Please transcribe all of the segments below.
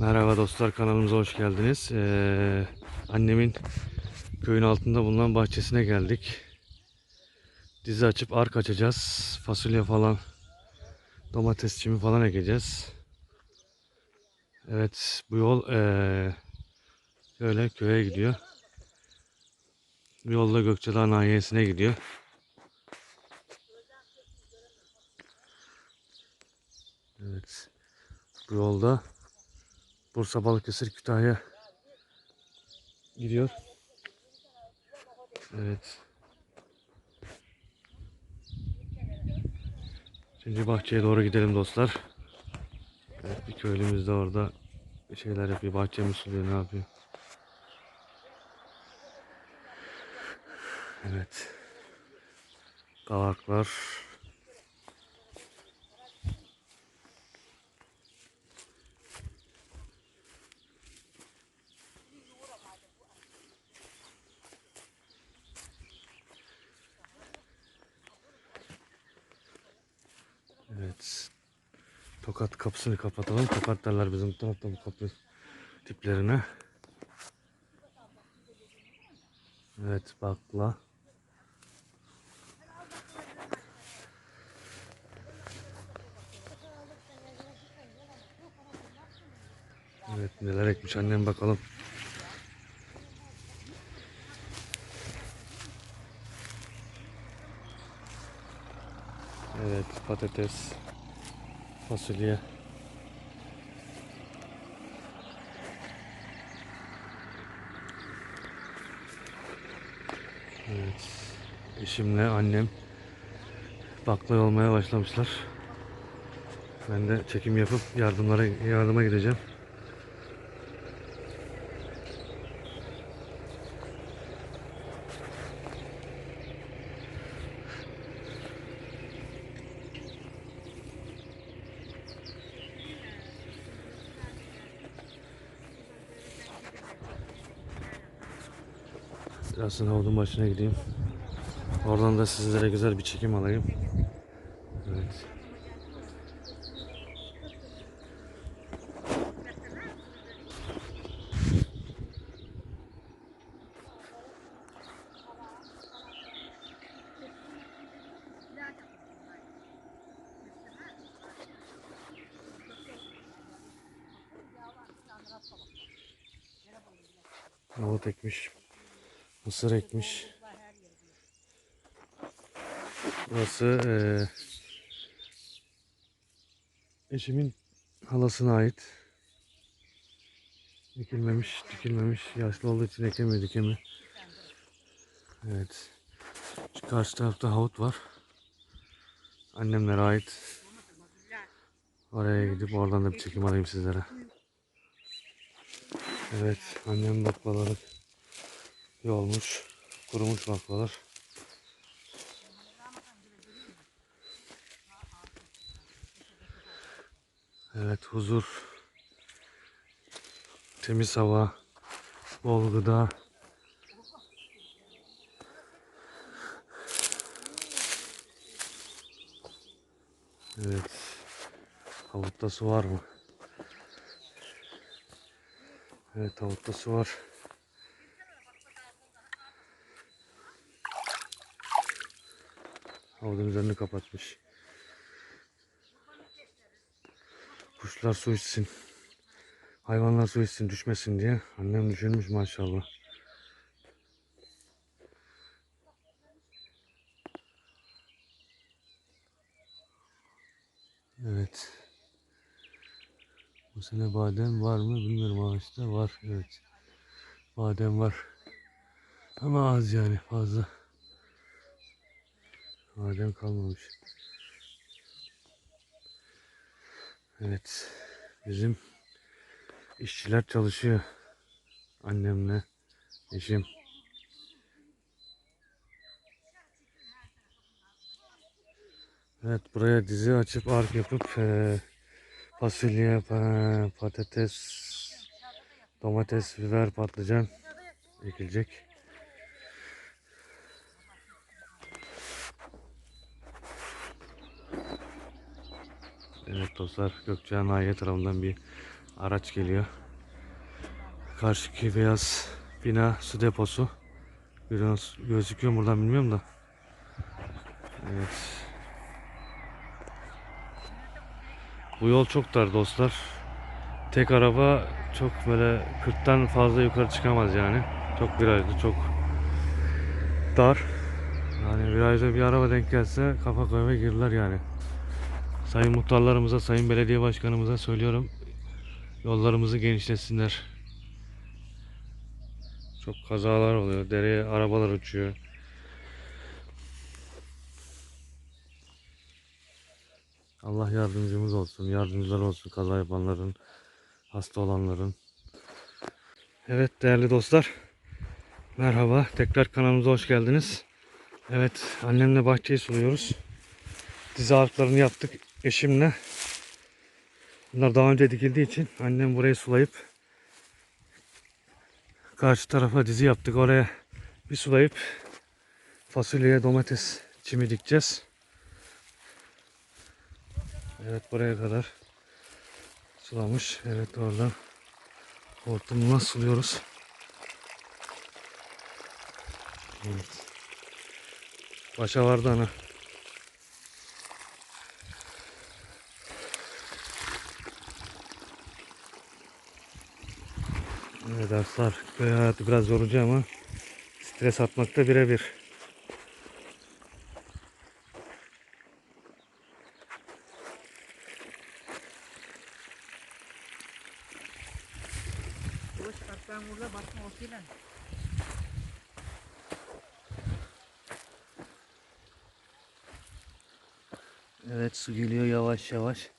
Merhaba dostlar kanalımıza hoş geldiniz. Ee, annemin köyün altında bulunan bahçesine geldik. Dizi açıp ark açacağız. Fasulye falan, domates çimi falan ekeceğiz. Evet bu yol ee, şöyle köye gidiyor. Bu yolda Gökçedağ nahiyesine gidiyor. Evet. Bu yolda Bursa Balıkesir Kütahya gidiyor. Evet. Şimdi bahçeye doğru gidelim dostlar. Evet, bir köylümüz de orada bir şeyler yapıyor. Bahçemi suluyor ne yapıyor. Evet. Kavaklar. Evet. Tokat kapısını kapatalım. Tokat derler bizim tarafta bu kapı tiplerine. Evet bakla. Evet neler ekmiş annem bakalım. Evet patates, fasulye. Evet. Eşimle annem bakla olmaya başlamışlar. Ben de çekim yapıp yardımlara yardıma gideceğim. Sonra havuzun başına gideyim. Oradan da sizlere güzel bir çekim alayım. Evet. Nohut ekmiş. Mısır ekmiş. Burası eee eşimin halasına ait. Ekilmemiş, dikilmemiş. Yaşlı olduğu için ekemiyor, dikemiyor. Evet. Şu karşı tarafta havut var. Annemlere ait. Oraya gidip oradan da bir çekim alayım sizlere. Evet, annem baklaları yolmuş. Kurumuş baklalar. Evet, huzur. Temiz hava. Bol gıda. Evet. Havutta su var mı? Evet havutta su var. Havuzun üzerini kapatmış. Kuşlar su içsin. Hayvanlar su içsin düşmesin diye. Annem düşünmüş maşallah. Evet. Bu sene badem var mı bilmiyorum ağaçta var evet. Badem var. Ama az yani fazla. Badem kalmamış. Evet. Bizim işçiler çalışıyor. Annemle eşim. Evet buraya dizi açıp ark yapıp eee fasulye, pa- patates, domates, biber, patlıcan ekilecek. Evet dostlar Gökçeada Nahiye tarafından bir Araç geliyor. Karşıki beyaz bina su deposu. Biraz gözüküyor buradan bilmiyorum da. Evet. Bu yol çok dar dostlar. Tek araba çok böyle 40'tan fazla yukarı çıkamaz yani. Çok virajlı, çok dar. Yani virajda bir araba denk gelse kafa koyma girdiler yani. Sayın muhtarlarımıza, sayın belediye başkanımıza söylüyorum. Yollarımızı genişletsinler. Çok kazalar oluyor. Dereye arabalar uçuyor. Allah yardımcımız olsun. Yardımcılar olsun kaza yapanların, hasta olanların. Evet değerli dostlar. Merhaba. Tekrar kanalımıza hoş geldiniz. Evet annemle bahçeyi suluyoruz. Dizi ağaçlarını yaptık eşimle. Bunlar daha önce dikildiği için annem burayı sulayıp karşı tarafa dizi yaptık. Oraya bir sulayıp fasulyeye domates çimi dikeceğiz. Evet buraya kadar sulamış. Evet oradan hortumla suluyoruz. Evet. Başa vardı ana. Evet arkadaşlar köy biraz yorucu ama stres atmakta birebir. Evet su geliyor yavaş yavaş.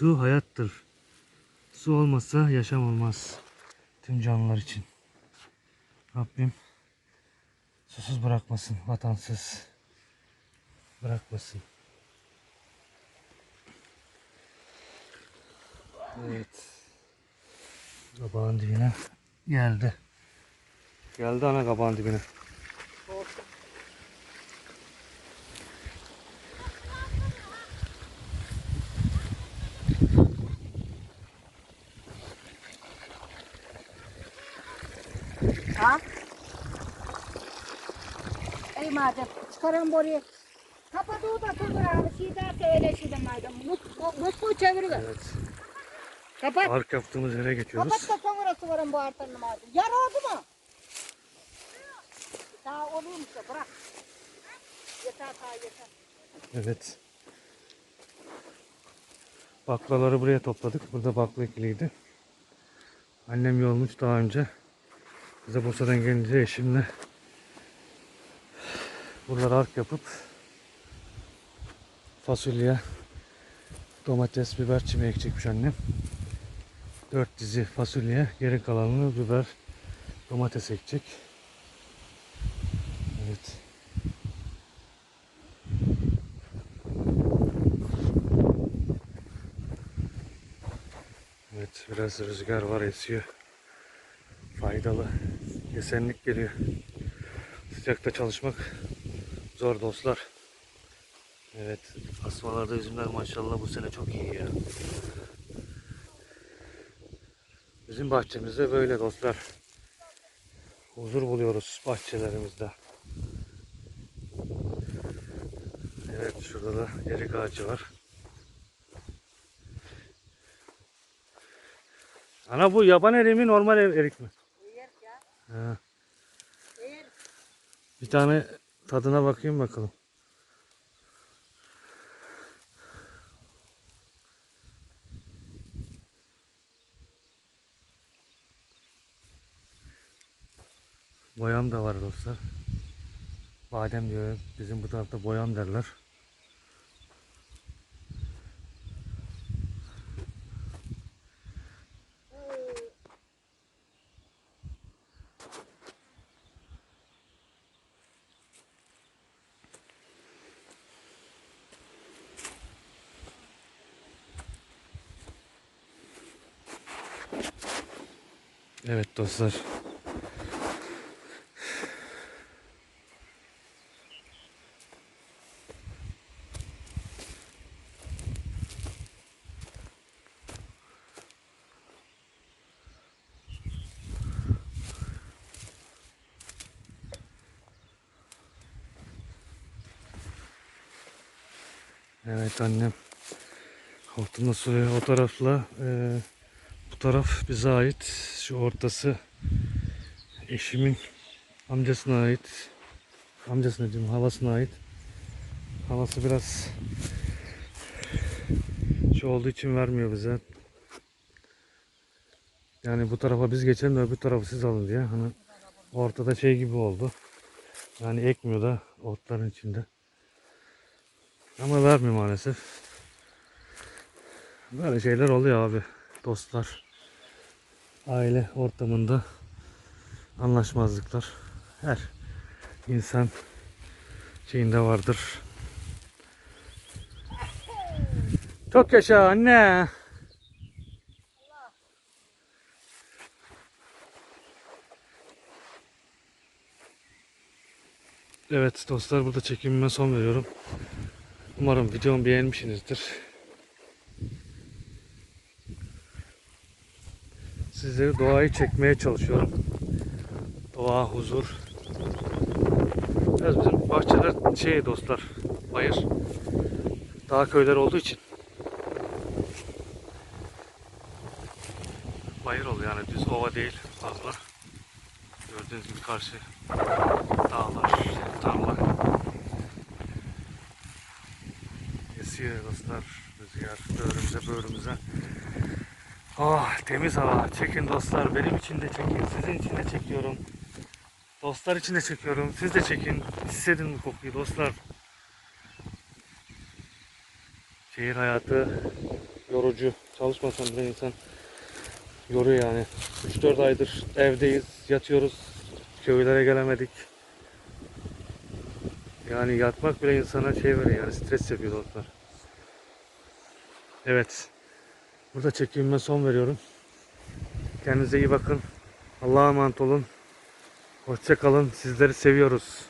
Su hayattır. Su olmazsa yaşam olmaz. Tüm canlılar için. Rabbim susuz bırakmasın, vatansız bırakmasın. Evet. Kabağın dibine geldi. Geldi ana kabağın dibine. Ha? Madem çıkarın buraya. Kapadığı da tutun abi. Sida öyle şey madem. Mut, mut mu çeviriver. Evet. Kapat. Park yaptığımız yere geçiyoruz. Kapat da kamerası varın bu artanın madem. Yar oldu mu? Daha oluyor işte bırak. Yeter daha yeter. Evet. Baklaları buraya topladık. Burada bakla ikiliydi. Annem yolmuş daha önce. Bize Bursa'dan gelince eşimle buraları ark yapıp fasulye, domates, biber çimi ekecekmiş annem. Dört dizi fasulye, geri kalanını biber, domates ekecek. Evet. Evet biraz rüzgar var esiyor. Faydalı. Esenlik geliyor. Sıcakta çalışmak zor dostlar. Evet asmalarda üzümler maşallah bu sene çok iyi ya. Bizim bahçemizde böyle dostlar. Huzur buluyoruz bahçelerimizde. Evet şurada da erik ağacı var. Ana bu yaban eriği mi normal er- erik mi? Eğer ya. Ha. Bir tane tadına bakayım bakalım. Boyam da var dostlar. Badem diyor. Bizim bu tarafta boyam derler. Evet dostlar. Evet annem hortumla suluyor o tarafla eee, bu taraf bize ait ortası eşimin amcasına ait amcasına diyeyim halasına ait. Halası biraz şu olduğu için vermiyor bize. Yani bu tarafa biz geçelim de öbür tarafı siz alın diye. Hani ortada şey gibi oldu. Yani ekmiyor da otların içinde. Ama vermiyor maalesef. Böyle şeyler oluyor abi dostlar. Aile ortamında anlaşmazlıklar her insan şeyinde vardır. Çok yaşa anne. Evet dostlar burada çekimime son veriyorum. Umarım videomu beğenmişsinizdir. Sizleri doğayı çekmeye çalışıyorum. Doğa, huzur. Biraz bizim bahçeler şey dostlar, bayır. Dağ köyler olduğu için. Bayır oluyor yani düz ova değil fazla. Gördüğünüz gibi karşı dağlar, tarla. Esiyor dostlar rüzgar böğrümüze böğrümüze. Ah temiz hava. Çekin dostlar. Benim için de çekin. Sizin için de çekiyorum. Dostlar için de çekiyorum. Siz de çekin. Hissedin bu kokuyu dostlar. Şehir hayatı yorucu. Çalışmasan bile insan yoruyor yani. 3-4 aydır evdeyiz. Yatıyoruz. Köylere gelemedik. Yani yatmak bile insana şey veriyor yani stres yapıyor dostlar. Evet. Burada çekimime son veriyorum. Kendinize iyi bakın. Allah'a emanet olun. Hoşça kalın. Sizleri seviyoruz.